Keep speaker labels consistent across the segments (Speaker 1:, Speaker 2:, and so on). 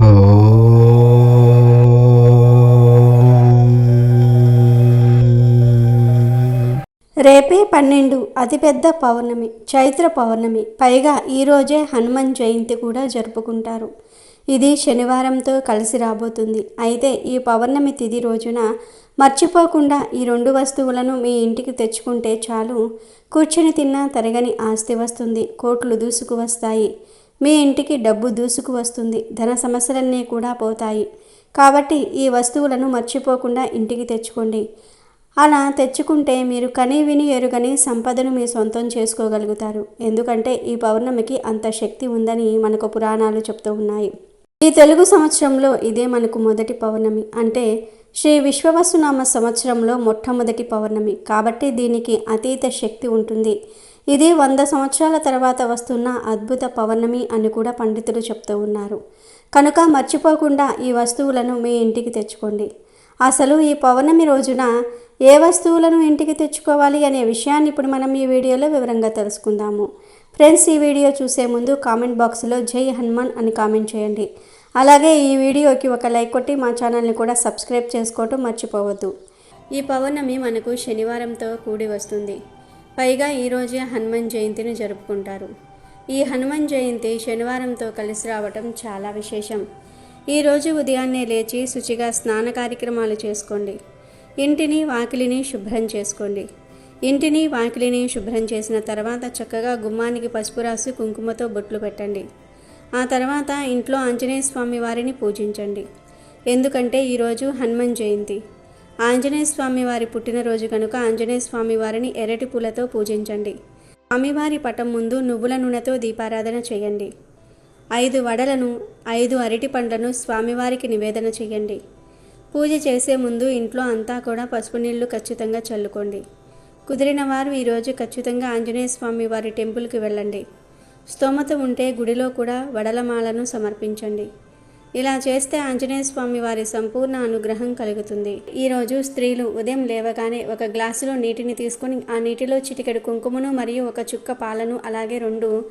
Speaker 1: రేపే పన్నెండు అతిపెద్ద పౌర్ణమి చైత్ర పౌర్ణమి. పైగా ఈరోజే హనుమాన్ జయంతి కూడా జరుపుకుంటారు. ఇది శనివారంతో కలిసి రాబోతుంది. అయితే ఈ పౌర్ణమి తిథి రోజున మర్చిపోకుండా ఈ రెండు వస్తువులను మీ ఇంటికి తెచ్చుకుంటే చాలు. కూర్చొని తిన్నా తరగని ఆస్తి వస్తుంది. కోట్లు దూసుకు వస్తాయి. మీ ఇంటికి డబ్బు దూసుకు వస్తుంది. ధన సమస్యలన్నీ కూడా పోతాయి. కాబట్టి ఈ వస్తువులను మర్చిపోకుండా ఇంటికి తెచ్చుకోండి. అలా తెచ్చుకుంటే మీరు కని విని ఎరుగని సంపదను మీ సొంతం చేసుకోగలుగుతారు. ఎందుకంటే ఈ పౌర్ణమికి అంత శక్తి ఉందని మనకు పురాణాలు చెప్తూ ఉన్నాయి. ఈ తెలుగు సంవత్సరంలో ఇదే మనకు మొదటి పౌర్ణమి. అంటే శ్రీ విశ్వవసునామ సంవత్సరంలో మొట్టమొదటి పౌర్ణమి. కాబట్టి దీనికి అతీత శక్తి ఉంటుంది. ఇది వంద సంవత్సరాల తర్వాత వస్తున్న అద్భుత పౌర్ణమి అని కూడా పండితులు చెప్తూ ఉన్నారు. కనుక మర్చిపోకుండా ఈ వస్తువులను మీ ఇంటికి తెచ్చుకోండి. అసలు ఈ పౌర్ణమి రోజున ఏ వస్తువులను ఇంటికి తెచ్చుకోవాలి అనే విషయాన్ని ఇప్పుడు మనం ఈ వీడియోలో వివరంగా తెలుసుకుందాము. ఫ్రెండ్స్ ఈ వీడియో చూసే ముందు కామెంట్ బాక్స్లో జై హనుమాన్ అని కామెంట్ చేయండి. అలాగే ఈ వీడియోకి ఒక లైక్ కొట్టి మా ఛానల్ని కూడా సబ్స్క్రైబ్ చేసుకోవటం మర్చిపోవద్దు. ఈ పౌర్ణమి మనకు శనివారంతో కూడి వస్తుంది. పైగా ఈరోజే హనుమాన్ జయంతిని జరుపుకుంటారు. ఈ హనుమాన్ జయంతి శనివారంతో కలిసి రావటం చాలా విశేషం. ఈరోజు ఉదయాన్నే లేచి శుచిగా స్నాన కార్యక్రమాలు చేసుకోండి. ఇంటిని వాకిలిని శుభ్రం చేసుకోండి. ఇంటిని వాకిలిని శుభ్రం చేసిన తర్వాత చక్కగా గుమ్మానికి పసుపు రాసి కుంకుమతో బొట్లు పెట్టండి. ఆ తర్వాత ఇంట్లో ఆంజనేయ స్వామి వారిని పూజించండి. ఎందుకంటే ఈరోజు హనుమాన్ జయంతి. ఆంజనేయ స్వామి వారి పుట్టినరోజు కనుక ఆంజనేయ స్వామి వారిని ఎర్రటి పూలతో పూజించండి. స్వామివారి పటం ముందు నువ్వుల నూనెతో దీపారాధన చేయండి. ఐదు వడలను ఐదు అరటి పండ్లను స్వామివారికి నివేదన చేయండి. పూజ చేసే ముందు ఇంట్లో అంతా కూడా పసుపు నీళ్ళు ఖచ్చితంగా చల్లుకోండి. కుదిరిన వారు ఈరోజు ఖచ్చితంగా ఆంజనేయ స్వామి వారి టెంపుల్కి వెళ్ళండి. స్తోమత ఉంటే గుడిలో కూడా వడలమాలను సమర్పించండి. ఇలా చేస్తే ఆంజనేయ స్వామి వారి సంపూర్ణ అనుగ్రహం కలుగుతుంది. ఈరోజు స్త్రీలు ఉదయం లేవగానే ఒక గ్లాసులో నీటిని తీసుకొని ఆ నీటిలో చిటికెడు కుంకుమను మరియు ఒక చుక్క పాలను అలాగే రెండు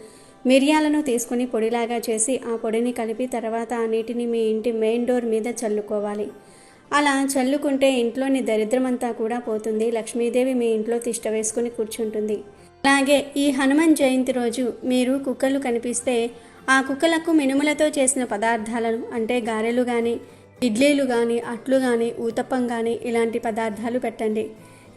Speaker 1: మిరియాలను తీసుకుని పొడిలాగా చేసి ఆ పొడిని కలిపి తర్వాత ఆ నీటిని మీ ఇంటి మెయిన్ డోర్ మీద చల్లుకోవాలి. అలా చల్లుకుంటే ఇంట్లోని దరిద్రమంతా కూడా పోతుంది. లక్ష్మీదేవి మీ ఇంట్లో తిష్ట వేసుకుని కూర్చుంటుంది. అలాగే ఈ హనుమాన్ జయంతి రోజు మీరు కుక్కలు కనిపిస్తే ఆ కుక్కలకు మినుములతో చేసిన పదార్థాలను అంటే గారెలు కానీ ఇడ్లీలు కానీ అట్లు కానీ ఊతప్పం కానీ ఇలాంటి పదార్థాలు పెట్టండి.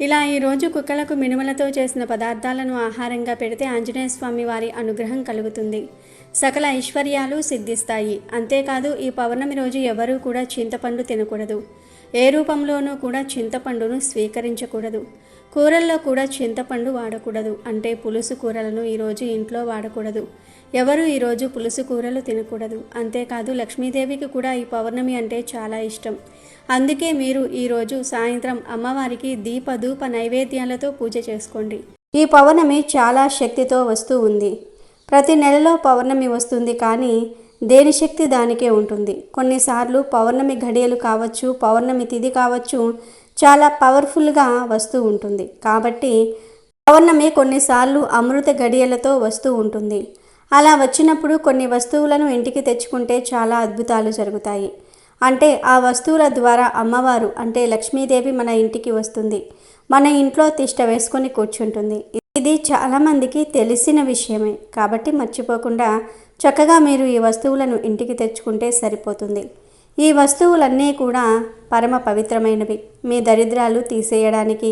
Speaker 1: ఇలా ఈరోజు కుక్కలకు మినుములతో చేసిన పదార్థాలను ఆహారంగా పెడితే ఆంజనేయ స్వామి వారి అనుగ్రహం కలుగుతుంది. సకల ఐశ్వర్యాలు సిద్ధిస్తాయి. అంతేకాదు ఈ పౌర్ణమి రోజు ఎవరూ కూడా చింతపండు తినకూడదు. ఏ రూపంలోనూ కూడా చింతపండును స్వీకరించకూడదు. కూరల్లో కూడా చింతపండు వాడకూడదు. అంటే పులుసు కూరలను ఈరోజు ఇంట్లో వాడకూడదు. ఎవరు ఈరోజు పులుసు కూరలు తినకూడదు. అంతేకాదు లక్ష్మీదేవికి కూడా ఈ పౌర్ణమి అంటే చాలా ఇష్టం. అందుకే మీరు ఈరోజు సాయంత్రం అమ్మవారికి దీపధూప నైవేద్యాలతో పూజ చేసుకోండి. ఈ పౌర్ణమి చాలా శక్తితో వస్తూ ఉంది. ప్రతి నెలలో పౌర్ణమి వస్తుంది కానీ దేని శక్తి దానికే ఉంటుంది. కొన్నిసార్లు పౌర్ణమి ఘడియలు కావచ్చు పౌర్ణమి తిది కావచ్చు చాలా పవర్ఫుల్గా వస్తూ ఉంటుంది. కాబట్టి పౌర్ణమి కొన్నిసార్లు అమృత ఘడియలతో వస్తూ ఉంటుంది. అలా వచ్చినప్పుడు కొన్ని వస్తువులను ఇంటికి తెచ్చుకుంటే చాలా అద్భుతాలు జరుగుతాయి. అంటే ఆ వస్తువుల ద్వారా అమ్మవారు అంటే లక్ష్మీదేవి మన ఇంటికి వస్తుంది. మన ఇంట్లో తిష్ట వేసుకొని కూర్చుంటుంది. ఇది చాలామందికి తెలిసిన విషయమే. కాబట్టి మర్చిపోకుండా చక్కగా మీరు ఈ వస్తువులను ఇంటికి తెచ్చుకుంటే సరిపోతుంది. ఈ వస్తువులన్నీ కూడా పరమ పవిత్రమైనవి. మీ దరిద్రాలు తీసేయడానికి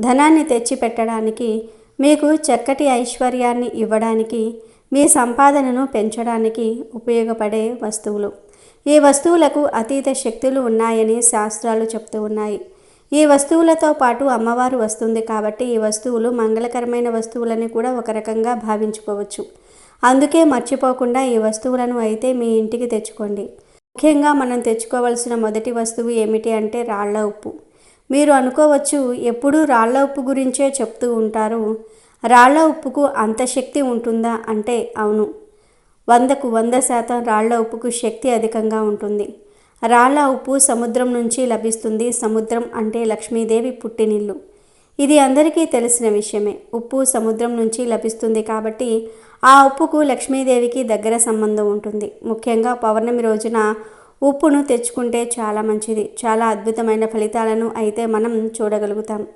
Speaker 1: ధనాన్ని తెచ్చిపెట్టడానికి మీకు చక్కటి ఐశ్వర్యాన్ని ఇవ్వడానికి మీ సంపాదనను పెంచడానికి ఉపయోగపడే వస్తువులు. ఈ వస్తువులకు అతీత శక్తులు ఉన్నాయని శాస్త్రాలు చెప్తూ ఉన్నాయి. ఈ వస్తువులతో పాటు అమ్మవారు వస్తుంది కాబట్టి ఈ వస్తువులు మంగళకరమైన వస్తువులని కూడా ఒక రకంగా భావించుకోవచ్చు. అందుకే మర్చిపోకుండా ఈ వస్తువులను అయితే మీ ఇంటికి తెచ్చుకోండి. ముఖ్యంగా మనం తెచ్చుకోవాల్సిన మొదటి వస్తువు ఏమిటి అంటే రాళ్ళ ఉప్పు. మీరు అనుకోవచ్చు ఎప్పుడూ రాళ్ళ ఉప్పు గురించే చెప్తూ ఉంటారు. రాళ్ళ ఉప్పుకు అంత శక్తి ఉంటుందా అంటే అవును. వందకు వంద శాతం రాళ్ళ ఉప్పుకు శక్తి అధికంగా ఉంటుంది. రాళ్ళ ఉప్పు సముద్రం నుంచి లభిస్తుంది. సముద్రం అంటే లక్ష్మీదేవి పుట్టినిల్లు. ఇది అందరికీ తెలిసిన విషయమే. ఉప్పు సముద్రం నుంచి లభిస్తుంది కాబట్టి ఆ ఉప్పుకు లక్ష్మీదేవికి దగ్గర సంబంధం ఉంటుంది. ముఖ్యంగా పౌర్ణమి రోజున ఉప్పును తెచ్చుకుంటే చాలా మంచిది. చాలా అద్భుతమైన ఫలితాలను అయితే మనం చూడగలుగుతాం.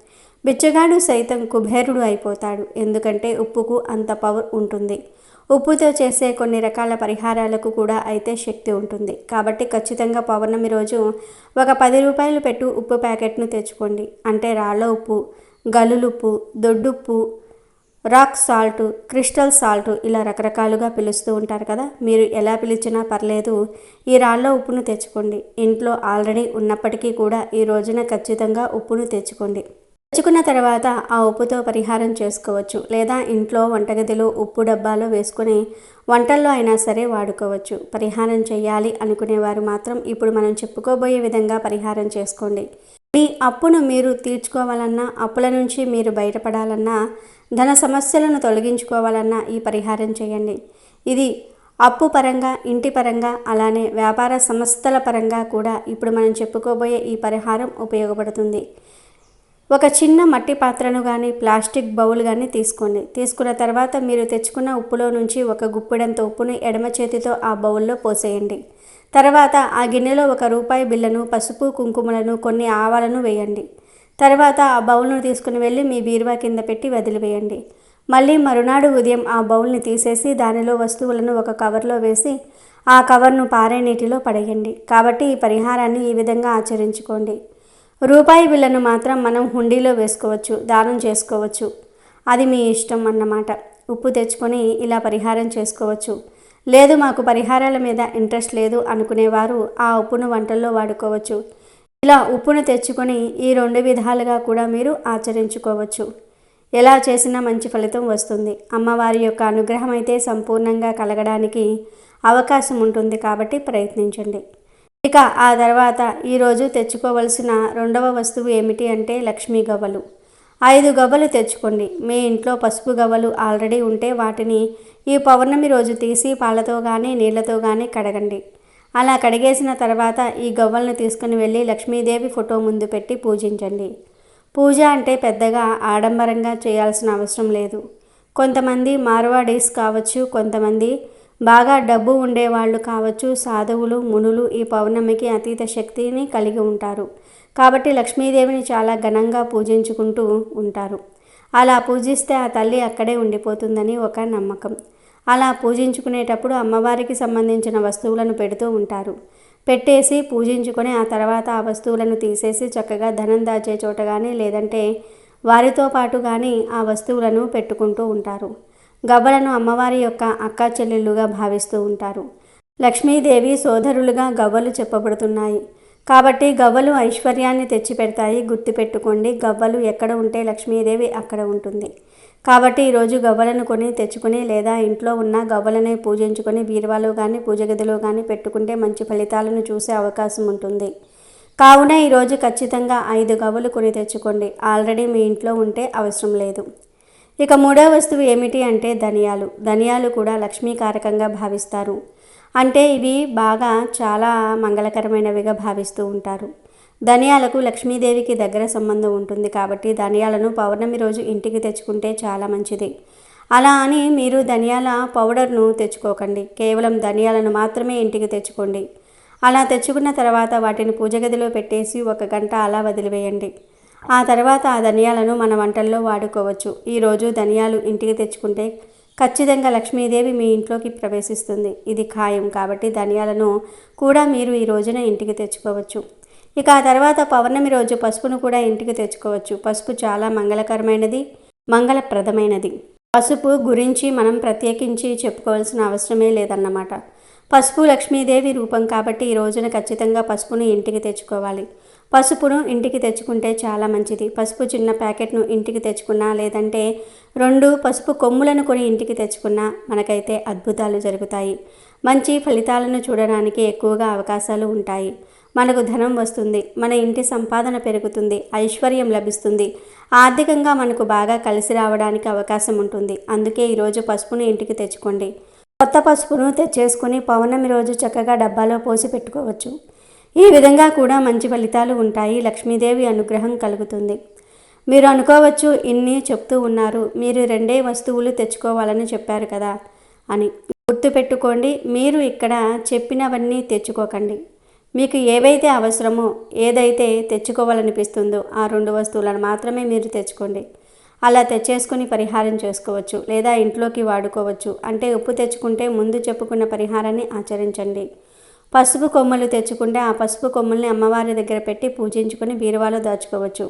Speaker 1: బిచ్చగాడు సైతం కుబేరుడు అయిపోతాడు. ఎందుకంటే ఉప్పుకు అంత పవర్ ఉంటుంది. ఉప్పుతో చేసే కొన్ని రకాల పరిహారాలకు కూడా అయితే శక్తి ఉంటుంది. కాబట్టి ఖచ్చితంగా పౌర్ణమి రోజు ఒక పది రూపాయలు పెట్టు ఉప్పు ప్యాకెట్ను తెచ్చుకోండి. అంటే రాళ్ళ ఉప్పు గలులుప్పు దొడ్డుప్పు రాక్ సాల్ట్ క్రిస్టల్ సాల్ట్ ఇలా రకరకాలుగా పిలుస్తూ ఉంటారు కదా. మీరు ఎలా పిలిచినా పర్లేదు ఈ రాళ్ళ ఉప్పును తెచ్చుకోండి. ఇంట్లో ఆల్రెడీ ఉన్నప్పటికీ కూడా ఈ రోజున ఖచ్చితంగా ఉప్పును తెచ్చుకోండి. తెచ్చుకున్న తర్వాత ఆ ఉప్పుతో పరిహారం చేసుకోవచ్చు లేదా ఇంట్లో వంటగదిలో ఉప్పు డబ్బాలో వేసుకుని వంటల్లో అయినా సరే వాడుకోవచ్చు. పరిహారం చేయాలి అనుకునేవారు మాత్రం ఇప్పుడు మనం చెప్పుకోబోయే విధంగా పరిహారం చేసుకోండి. మీ అప్పును మీరు తీర్చుకోవాలన్నా అప్పుల నుంచి మీరు బయటపడాలన్నా ధన సమస్యలను తొలగించుకోవాలన్నా ఈ పరిహారం చేయండి. ఇది అప్పు పరంగా ఇంటి పరంగా అలానే వ్యాపార సంస్థల పరంగా కూడా ఇప్పుడు మనం చెప్పుకోబోయే ఈ పరిహారం ఉపయోగపడుతుంది. ఒక చిన్న మట్టి పాత్రను కానీ ప్లాస్టిక్ బౌల్ కానీ తీసుకోండి. తీసుకున్న తర్వాత మీరు తెచ్చుకున్న ఉప్పులో నుంచి ఒక గుప్పెడంత ఉప్పును ఎడమ చేతితో ఆ బౌల్లో పోసేయండి. తర్వాత ఆ గిన్నెలో ఒక రూపాయి బిళ్ళను పసుపు కుంకుమలను కొన్ని ఆవాలను వేయండి. తర్వాత ఆ బౌల్ను తీసుకుని వెళ్ళి మీ బీరువా కింద పెట్టి వదిలివేయండి. మళ్ళీ మరునాడు ఉదయం ఆ బౌల్ని తీసేసి దానిలో వస్తువులను ఒక కవర్లో వేసి ఆ కవర్ను పారే నీటిలో పడేయండి. కాబట్టి ఈ పరిహారాన్ని ఈ విధంగా ఆచరించుకోండి. రూపాయి బిళ్ళను మాత్రం మనం హుండీలో వేసుకోవచ్చు దానం చేసుకోవచ్చు. అది మీ ఇష్టం అన్నమాట. ఉప్పు తెచ్చుకొని ఇలా పరిహారం చేసుకోవచ్చు. లేదు మాకు పరిహారాల మీద ఇంట్రెస్ట్ లేదు అనుకునేవారు ఆ ఉప్పును వంటల్లో వాడుకోవచ్చు. ఇలా ఉప్పును తెచ్చుకొని ఈ రెండు విధాలుగా కూడా మీరు ఆచరించుకోవచ్చు. ఎలా చేసినా మంచి ఫలితం వస్తుంది. అమ్మవారి యొక్క అనుగ్రహం అయితే సంపూర్ణంగా కలగడానికి అవకాశం ఉంటుంది కాబట్టి ప్రయత్నించండి. ఇక ఆ తర్వాత ఈరోజు తెచ్చుకోవలసిన రెండవ వస్తువు ఏమిటి అంటే లక్ష్మీ గవ్వలు. ఐదు గవ్వలు తెచ్చుకోండి. మీ ఇంట్లో పసుపు గవ్వలు ఆల్రెడీ ఉంటే వాటిని ఈ పౌర్ణమి రోజు తీసి పాలతో కానీ నీళ్ళతో కానీ కడగండి. అలా కడిగేసిన తర్వాత ఈ గవ్వలను తీసుకుని వెళ్ళి లక్ష్మీదేవి ఫోటో ముందు పెట్టి పూజించండి. పూజ అంటే పెద్దగా ఆడంబరంగా చేయాల్సిన అవసరం లేదు. కొంతమంది మార్వాడీస్ కావచ్చు కొంతమంది బాగా డబ్బు ఉండేవాళ్ళు కావచ్చు సాధువులు మునులు ఈ పౌర్ణమికి అతీత శక్తిని కలిగి ఉంటారు. కాబట్టి లక్ష్మీదేవిని చాలా ఘనంగా పూజించుకుంటూ ఉంటారు. అలా పూజిస్తే ఆ తల్లి అక్కడే ఉండిపోతుందని ఒక నమ్మకం. అలా పూజించుకునేటప్పుడు అమ్మవారికి సంబంధించిన వస్తువులను పెడుతూ ఉంటారు. పెట్టేసి పూజించుకొని ఆ తర్వాత ఆ వస్తువులను తీసేసి చక్కగా ధనం దాచే చోట కానీ లేదంటే వారితో పాటు కానీ ఆ వస్తువులను పెట్టుకుంటూ ఉంటారు. గవ్వలను అమ్మవారి యొక్క అక్క చెల్లెళ్ళుగా భావిస్తూ ఉంటారు. లక్ష్మీదేవి సోదరులుగా గవ్వలు చెప్పబడుతున్నాయి. కాబట్టి గవ్వలు ఐశ్వర్యాన్ని తెచ్చిపెడతాయి. గుర్తుపెట్టుకోండి గవ్వలు ఎక్కడ ఉంటే లక్ష్మీదేవి అక్కడ ఉంటుంది. కాబట్టి ఈరోజు గవ్వలను కొని తెచ్చుకొని లేదా ఇంట్లో ఉన్న గవ్వలనే పూజించుకొని బీరువాలో కానీ పూజ గదిలో కానీ పెట్టుకుంటే మంచి ఫలితాలను చూసే అవకాశం ఉంటుంది. కావున ఈరోజు ఖచ్చితంగా ఐదు గవ్వలు కొని తెచ్చుకోండి. ఆల్రెడీ మీ ఇంట్లో ఉంటే అవసరం లేదు. ఇక మూడవ వస్తువు ఏమిటి అంటే ధనియాలు. ధనియాలు కూడా లక్ష్మీకారకంగా భావిస్తారు. అంటే ఇవి బాగా చాలా మంగళకరమైనవిగా భావిస్తూ ఉంటారు. ధనియాలకు లక్ష్మీదేవికి దగ్గర సంబంధం ఉంటుంది కాబట్టి ధనియాలను పౌర్ణమి రోజు ఇంటికి తెచ్చుకుంటే చాలా మంచిది. అలా అని మీరు ధనియాల పౌడర్ను తెచ్చుకోకండి. కేవలం ధనియాలను మాత్రమే ఇంటికి తెచ్చుకోండి. అలా తెచ్చుకున్న తర్వాత వాటిని పూజ గదిలో పెట్టేసి ఒక గంట అలా వదిలివేయండి. ఆ తర్వాత ఆ ధనియాలను మన వంటల్లో వాడుకోవచ్చు. ఈరోజు ధనియాలు ఇంటికి తెచ్చుకుంటే ఖచ్చితంగా లక్ష్మీదేవి మీ ఇంట్లోకి ప్రవేశిస్తుంది. ఇది ఖాయం కాబట్టి ధనియాలను కూడా మీరు ఈ రోజున ఇంటికి తెచ్చుకోవచ్చు. ఇక ఆ తర్వాత పౌర్ణమి రోజు పసుపును కూడా ఇంటికి తెచ్చుకోవచ్చు. పసుపు చాలా మంగళకరమైనది మంగళప్రదమైనది. పసుపు గురించి మనం ప్రత్యేకించి చెప్పుకోవాల్సిన అవసరమే లేదన్నమాట. పసుపు లక్ష్మీదేవి రూపం కాబట్టి ఈ రోజున ఖచ్చితంగా పసుపును ఇంటికి తెచ్చుకోవాలి. పసుపును ఇంటికి తెచ్చుకుంటే చాలా మంచిది. పసుపు చిన్న ప్యాకెట్ను ఇంటికి తెచ్చుకున్నా లేదంటే రెండు పసుపు కొమ్ములను కొని ఇంటికి తెచ్చుకున్నా మనకైతే అద్భుతాలు జరుగుతాయి. మంచి ఫలితాలను చూడడానికి ఎక్కువగా అవకాశాలు ఉంటాయి. మనకు ధనం వస్తుంది మన ఇంటి సంపాదన పెరుగుతుంది ఐశ్వర్యం లభిస్తుంది. ఆర్థికంగా మనకు బాగా కలిసి రావడానికి అవకాశం ఉంటుంది. అందుకే ఈరోజు పసుపును ఇంటికి తెచ్చుకోండి. కొత్త పసుపును తెచ్చేసుకుని పౌర్ణమి రోజు చక్కగా డబ్బాలో పోసి పెట్టుకోవచ్చు. ఈ విధంగా కూడా మంచి ఫలితాలు ఉంటాయి. లక్ష్మీదేవి అనుగ్రహం కలుగుతుంది. మీరు అనుకోవచ్చు ఇన్ని చెప్తూ ఉన్నారు. మీరు రెండే వస్తువులు తెచ్చుకోవాలని చెప్పారు కదా అని. గుర్తుపెట్టుకోండి మీరు ఇక్కడ చెప్పినవన్నీ తెచ్చుకోకండి. మీకు ఏవైతే అవసరమో ఏదైతే తెచ్చుకోవాలనిపిస్తుందో ఆ రెండు వస్తువులను మాత్రమే మీరు తెచ్చుకోండి. అలా తెచ్చేసుకుని పరిహారం చేసుకోవచ్చు లేదా ఇంట్లోకి వాడుకోవచ్చు. అంటే ఉప్పు తెచ్చుకుంటే ముందు చెప్పుకున్న పరిహారాన్ని ఆచరించండి. పసుపు కొమ్మలు తెచ్చుకుంటే ఆ పసుపు కొమ్మల్ని అమ్మవారి దగ్గర పెట్టి పూజించుకొని బీరువాలో దాచుకోవచ్చు.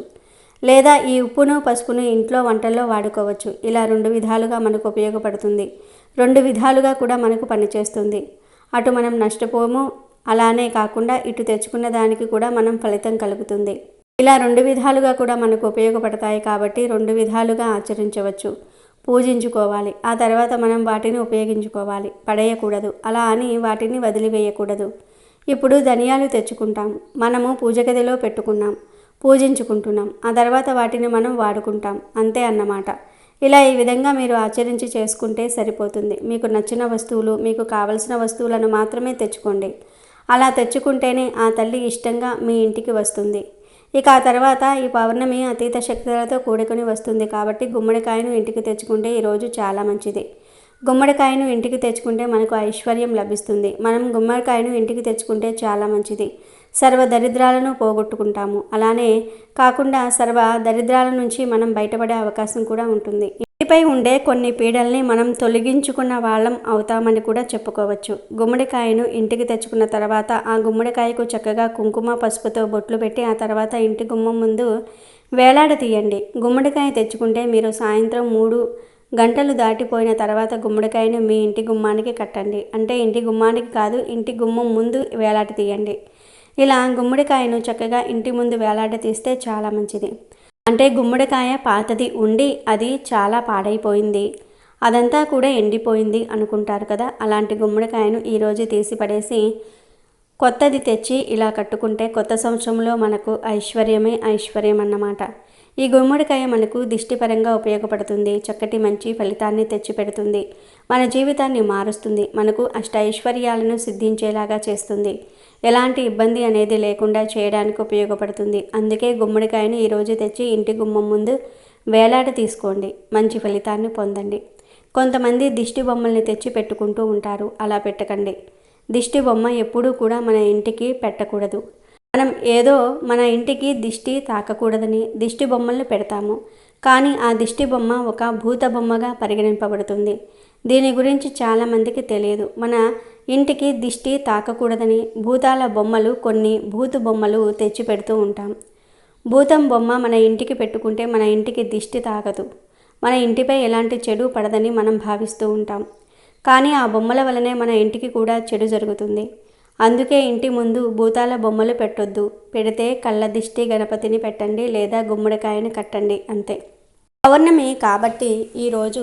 Speaker 1: లేదా ఈ ఉప్పును పసుపును ఇంట్లో వంటల్లో వాడుకోవచ్చు. ఇలా రెండు విధాలుగా మనకు ఉపయోగపడుతుంది. రెండు విధాలుగా కూడా మనకు పనిచేస్తుంది. అటు మనం నష్టపోము అలానే కాకుండా ఇటు తెచ్చుకున్న దానికి కూడా మనం ఫలితం కలుగుతుంది. ఇలా రెండు విధాలుగా కూడా మనకు ఉపయోగపడతాయి కాబట్టి రెండు విధాలుగా ఆచరించవచ్చు. పూజించుకోవాలి. ఆ తర్వాత మనం వాటిని ఉపయోగించుకోవాలి. పడేయకూడదు. అలా అని వాటిని వదిలివేయకూడదు. ఇప్పుడు ధనియాలు తెచ్చుకుంటాం. మనము పూజ గదిలో పెట్టుకున్నాం. పూజించుకుంటున్నాం. ఆ తర్వాత వాటిని మనం వాడుకుంటాం. అంతే అన్నమాట. ఇలా ఈ విధంగా మీరు ఆచరించి చేసుకుంటే సరిపోతుంది. మీకు నచ్చిన వస్తువులు మీకు కావలసిన వస్తువులను మాత్రమే తెచ్చుకోండి. అలా తెచ్చుకుంటేనే ఆ తల్లి ఇష్టంగా మీ ఇంటికి వస్తుంది. ఇక ఆ తర్వాత ఈ పౌర్ణమి అతీత శక్తులతో కూడుకొని వస్తుంది కాబట్టి గుమ్మడికాయను ఇంటికి తెచ్చుకుంటే ఈరోజు చాలా మంచిది. గుమ్మడికాయను ఇంటికి తెచ్చుకుంటే మనకు ఐశ్వర్యం లభిస్తుంది. మనం గుమ్మడికాయను ఇంటికి తెచ్చుకుంటే చాలా మంచిది. సర్వ దరిద్రాలను పోగొట్టుకుంటాము. అలానే కాకుండా సర్వ దరిద్రాల నుంచి మనం బయటపడే అవకాశం కూడా ఉంటుంది. ఇంటిపై ఉండే కొన్ని పీడల్ని మనం తొలగించుకున్న వాళ్ళం అవుతామని కూడా చెప్పుకోవచ్చు. గుమ్మడికాయను ఇంటికి తెచ్చుకున్న తర్వాత ఆ గుమ్మడికాయకు చక్కగా కుంకుమ పసుపుతో బొట్లు పెట్టి ఆ తర్వాత ఇంటి గుమ్మం ముందు వేలాడ తీయండి. గుమ్మడికాయ తెచ్చుకుంటే మీరు సాయంత్రం మూడు గంటలు దాటిపోయిన తర్వాత గుమ్మడికాయను మీ ఇంటి గుమ్మానికి కట్టండి. అంటే ఇంటి గుమ్మానికి కాదు ఇంటి గుమ్మం ముందు వేలాడ తీయండి. ఇలా గుమ్మడికాయను చక్కగా ఇంటి ముందు వేలాడ తీస్తే చాలా మంచిది. అంటే గుమ్మడికాయ పాతది ఉండి అది చాలా పాడైపోయింది. అదంతా కూడా ఎండిపోయింది అనుకుంటారు కదా. అలాంటి గుమ్మడికాయను ఈరోజు తీసి పడేసి కొత్తది తెచ్చి ఇలా కట్టుకుంటే కొత్త సంవత్సరంలో మనకు ఐశ్వర్యమే ఐశ్వర్యం అన్నమాట ఈ గుమ్మడికాయ మనకు దిష్టిపరంగా ఉపయోగపడుతుంది. చక్కటి మంచి ఫలితాన్ని తెచ్చిపెడుతుంది. మన జీవితాన్ని మారుస్తుంది. మనకు అష్ట ఐశ్వర్యాలను సిద్ధించేలాగా చేస్తుంది. ఎలాంటి ఇబ్బంది అనేది లేకుండా చేయడానికి ఉపయోగపడుతుంది. అందుకే గుమ్మడికాయను ఈరోజు తెచ్చి ఇంటి గుమ్మం ముందు వేలాడ తీసుకోండి. మంచి ఫలితాన్ని పొందండి. కొంతమంది దిష్టి బొమ్మల్ని తెచ్చి పెట్టుకుంటూ ఉంటారు. అలా పెట్టకండి. దిష్టి బొమ్మ ఎప్పుడూ కూడా మన ఇంటికి పెట్టకూడదు. మనం ఏదో మన ఇంటికి దిష్టి తాకకూడదని దిష్టి బొమ్మల్ని పెడతాము. కానీ ఆ దిష్టి బొమ్మ ఒక భూత బొమ్మగా పరిగణింపబడుతుంది. దీని గురించి చాలామందికి తెలియదు. మన ఇంటికి దిష్టి తాకకూడదని భూతాల బొమ్మలు కొన్ని భూతు బొమ్మలు తెచ్చి పెడుతూ ఉంటాం. భూతం బొమ్మ మన ఇంటికి పెట్టుకుంటే మన ఇంటికి దిష్టి తాకదు. మన ఇంటిపై ఎలాంటి చెడు పడదని మనం భావిస్తూ ఉంటాం. కానీ ఆ బొమ్మల వలనే మన ఇంటికి కూడా చెడు జరుగుతుంది. అందుకే ఇంటి ముందు భూతాల బొమ్మలు పెట్టొద్దు. పెడితే కళ్ళ దిష్టి గణపతిని పెట్టండి లేదా గుమ్మడికాయని కట్టండి అంతే. పౌర్ణమి కాబట్టి ఈరోజు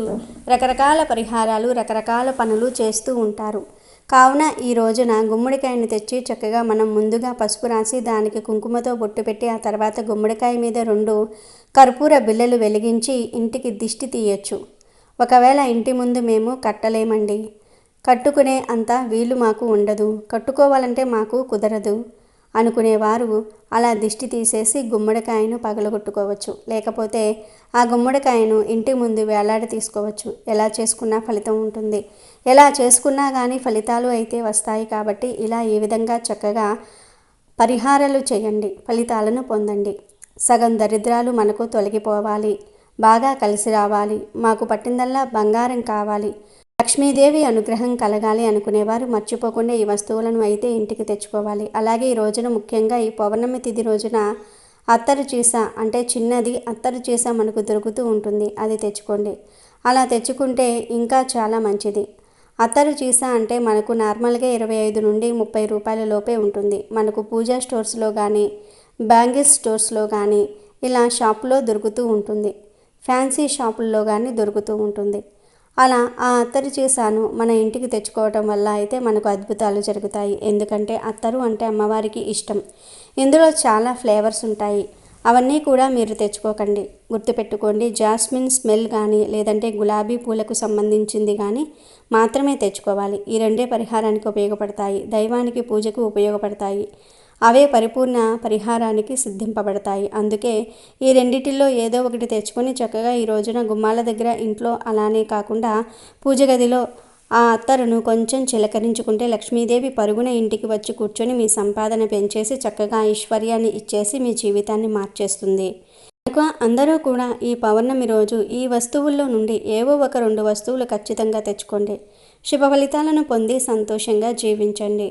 Speaker 1: రకరకాల పరిహారాలు రకరకాల పనులు చేస్తూ ఉంటారు. కావున ఈ రోజున గుమ్మడికాయను తెచ్చి చక్కగా మనం ముందుగా పసుపు రాసి దానికి కుంకుమతో బొట్టు పెట్టి ఆ తర్వాత గుమ్మడికాయ మీద రెండు కర్పూర బిళ్ళలు వెలిగించి ఇంటికి దిష్టి తీయచ్చు. ఒకవేళ ఇంటి ముందు మేము కట్టలేమండి. కట్టుకునే అంత వీలు మాకు ఉండదు. కట్టుకోవాలంటే మాకు కుదరదు. అనుకునేవారు. అలా దిష్టి తీసేసి గుమ్మడికాయను పగలగొట్టుకోవచ్చు. లేకపోతే ఆ గుమ్మడికాయను ఇంటి ముందు వేలాడ తీసుకోవచ్చు. ఎలా చేసుకున్నా ఫలితం ఉంటుంది. ఎలా చేసుకున్నా కానీ ఫలితాలు అయితే వస్తాయి కాబట్టి ఇలా ఈ విధంగా చక్కగా పరిహారాలు చేయండి. ఫలితాలను పొందండి. సగం దరిద్రాలు మనకు తొలగిపోవాలి. బాగా కలిసి రావాలి. మాకు పట్టిందల్లా బంగారం కావాలి. లక్ష్మీదేవి అనుగ్రహం కలగాలి అనుకునేవారు మర్చిపోకుండా ఈ వస్తువులను అయితే ఇంటికి తెచ్చుకోవాలి. అలాగే ఈ రోజున ముఖ్యంగా ఈ పౌర్ణమి తిథి రోజున అత్తరు చీస అంటే చిన్నది అత్తరు చీస మనకు దొరుకుతూ ఉంటుంది. అది తెచ్చుకోండి. అలా తెచ్చుకుంటే ఇంకా చాలా మంచిది. అత్తరు చీస అంటే మనకు నార్మల్గా ఇరవై ఐదు నుండి ముప్పై రూపాయల లోపే ఉంటుంది. మనకు పూజా స్టోర్స్లో కానీ బ్యాంగిల్స్ స్టోర్స్లో కానీ ఇలా షాపులో దొరుకుతూ ఉంటుంది. ఫ్యాన్సీ షాపుల్లో కానీ దొరుకుతూ ఉంటుంది. అలా ఆ అత్తరు చేశాను. మన ఇంటికి తెచ్చుకోవటం వల్ల అయితే మనకు అద్భుతాలు జరుగుతాయి. ఎందుకంటే అత్తరు అంటే అమ్మవారికి ఇష్టం. ఇందులో చాలా ఫ్లేవర్స్ ఉంటాయి. అవన్నీ కూడా మీరు తెచ్చుకోకండి. గుర్తుపెట్టుకోండి జాస్మిన్ స్మెల్ కానీ లేదంటే గులాబీ పూలకు సంబంధించింది కానీ మాత్రమే తెచ్చుకోవాలి. ఈ రెండే పరిహారానికి ఉపయోగపడతాయి. దైవానికి పూజకు ఉపయోగపడతాయి. అవే పరిపూర్ణ పరిహారానికి సిద్ధింపబడతాయి. అందుకే ఈ రెండిటిల్లో ఏదో ఒకటి తెచ్చుకొని చక్కగా ఈ రోజున గుమ్మాల దగ్గర ఇంట్లో అలానే కాకుండా పూజ గదిలో ఆ అత్తరును కొంచెం చిలకరించుకుంటే లక్ష్మీదేవి పరుగున ఇంటికి వచ్చి కూర్చొని మీ సంపాదన పెంచేసి చక్కగా ఐశ్వర్యాన్ని ఇచ్చేసి మీ జీవితాన్ని మార్చేస్తుంది. కనుక అందరూ కూడా ఈ పౌర్ణమి రోజు ఈ వస్తువుల్లో నుండి ఏవో ఒక రెండు వస్తువులు ఖచ్చితంగా తెచ్చుకోండి. శుభ ఫలితాలను పొంది సంతోషంగా జీవించండి.